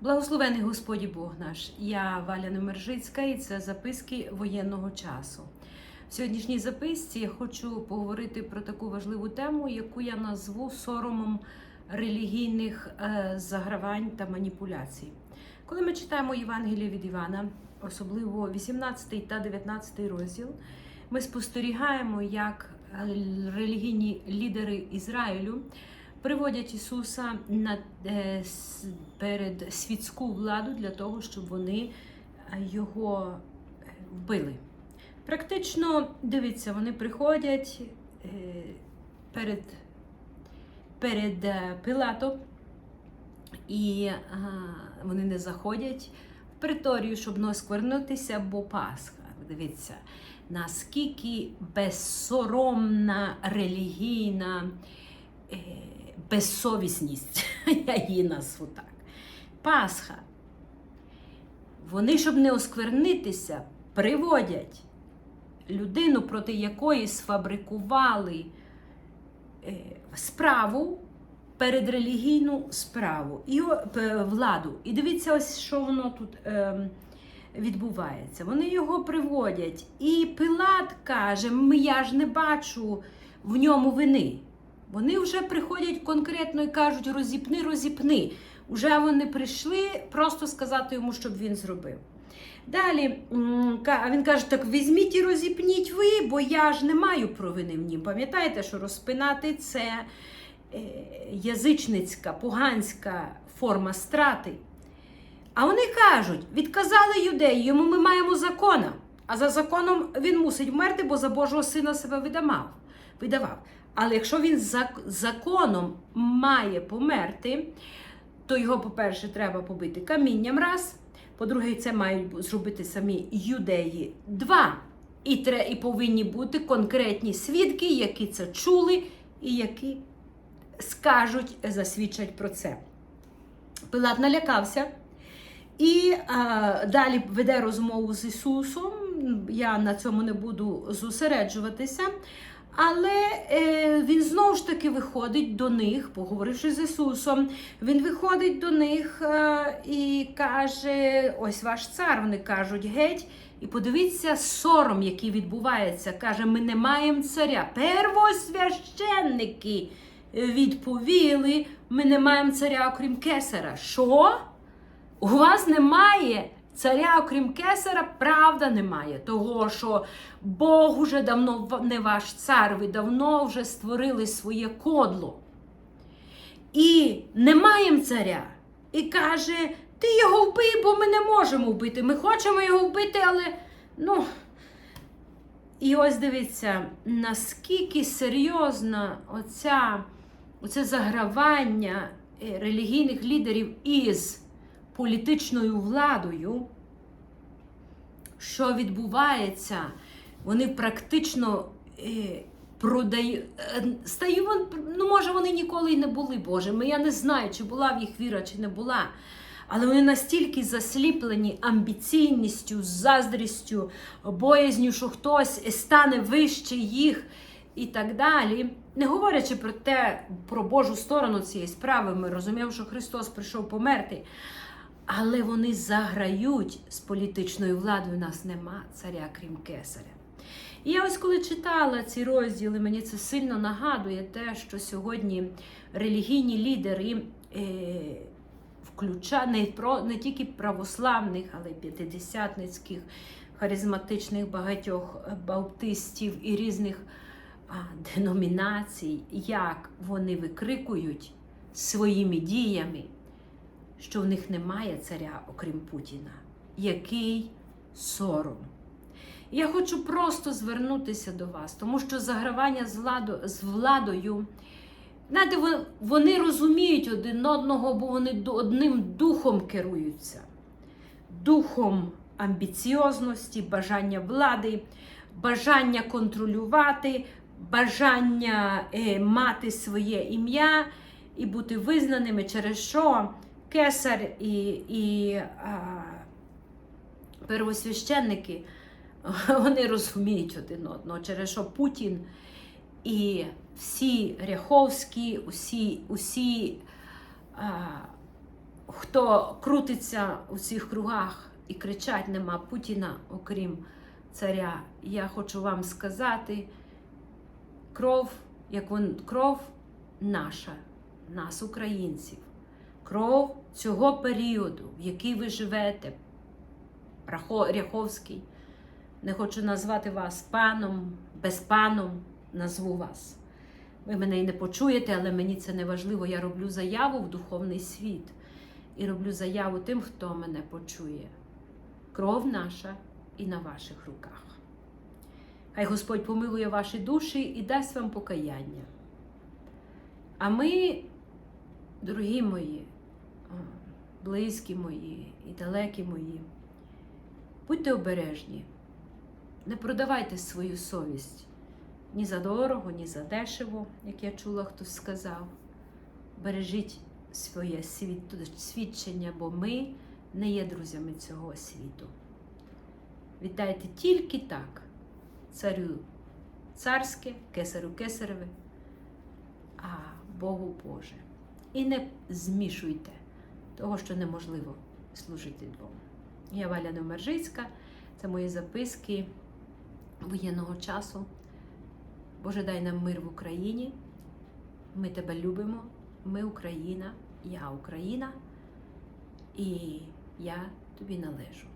Благословений Господі Бог наш. Я Валя Немержицька і це записки воєнного часу. В сьогоднішній записці я хочу поговорити про таку важливу тему, яку я назву соромом релігійних е, загравань та маніпуляцій. Коли ми читаємо Євангеліє від Івана, особливо 18 та 19 розділ, ми спостерігаємо, як е, релігійні лідери Ізраїлю приводять Ісуса на, е, перед світську владу для того, щоб вони е, його е, вбили. Практично, дивіться, вони приходять е, перед, перед е, Пилатом, і е, вони не заходять в приторію, щоб не осквернутися, бо Пасха. Дивіться, наскільки безсоромна релігійна е, безсовісність, я її назву так. Пасха. Вони, щоб не осквернитися, приводять людину, проти якої сфабрикували е, справу перед релігійну справу і владу. І дивіться, ось що воно тут ем, відбувається. Вони його приводять, і Пилат каже: я ж не бачу в ньому вини. Вони вже приходять конкретно і кажуть: розіпни, розіпни. Уже вони прийшли просто сказати йому, щоб він зробив. Далі він каже: так візьміть і розіпніть ви, бо я ж не маю провини в нім. Пам'ятаєте, що розпинати це е, язичницька, поганська форма страти. А вони кажуть: відказали юдеї, йому ми маємо закона. А за законом він мусить вмерти, бо за Божого сина себе видамав, видавав. Але якщо він за законом має померти, то його, по-перше, треба побити камінням раз. По-друге, це мають зробити самі юдеї. Два. І, і повинні бути конкретні свідки, які це чули і які скажуть, засвідчать про це. Пилат налякався і а, далі веде розмову з Ісусом. Я на цьому не буду зосереджуватися. Але е, він знову ж таки виходить до них, поговоривши з Ісусом, він виходить до них е, і каже: ось ваш цар. Вони кажуть, геть. І подивіться сором, який відбувається. Каже, ми не маємо царя. Первосвященники відповіли: ми не маємо царя, окрім кесара. Що? У вас немає царя, окрім кесара, правда немає. Того, що Бог уже давно не ваш цар, ви давно вже створили своє кодло. І не маємо царя. І каже: ти його вбий, бо ми не можемо вбити. Ми хочемо його вбити, але ну. І ось дивіться, наскільки серйозна оця, оце загравання е, релігійних лідерів із політичною владою, що відбувається, вони практично е, продають. Стаю, ну, може, вони ніколи й не були Божими. Я не знаю, чи була в їх віра, чи не була. Але вони настільки засліплені амбіційністю, заздрістю, боязню, що хтось стане вище їх і так далі. Не говорячи про те, про Божу сторону цієї справи, ми розуміємо, що Христос прийшов померти. Але вони заграють з політичною владою. У нас нема царя, крім кесаря. І я ось коли читала ці розділи, мені це сильно нагадує те, що сьогодні релігійні лідери, е, включа, не, про, не тільки православних, але й п'ятидесятницьких, харизматичних багатьох баптистів і різних а, деномінацій, як вони викрикують своїми діями що в них немає царя, окрім Путіна. Який сором. Я хочу просто звернутися до вас, тому що загравання з, владо, з владою, знаєте, вони розуміють один одного, бо вони одним духом керуються. Духом амбіціозності, бажання влади, бажання контролювати, бажання е, мати своє ім'я і бути визнаними, через що кесар і, і а, первосвященники вони розуміють один одного, через що Путін і всі Ряховські, усі, усі а, хто крутиться у цих кругах і кричать нема Путіна, окрім царя, я хочу вам сказати, кров, як вон, кров наша, нас, українців, кров цього періоду, в який ви живете, Ряховський, не хочу назвати вас паном, без паном назву вас. Ви мене і не почуєте, але мені це не важливо. Я роблю заяву в духовний світ і роблю заяву тим, хто мене почує. Кров наша і на ваших руках. Хай Господь помилує ваші душі і дасть вам покаяння. А ми, дорогі мої, близькі мої і далекі мої, будьте обережні, не продавайте свою совість ні за дорого, ні за дешево, як я чула, хтось сказав. Бережіть своє свідчення, бо ми не є друзями цього світу. Віддайте тільки так царю царське, кесарю кесареве, а Богу Боже. І не змішуйте того, що неможливо служити двом. Я Валя Номержицька, це мої записки воєнного часу. Боже, дай нам мир в Україні. Ми тебе любимо. Ми Україна, я Україна, і я тобі належу.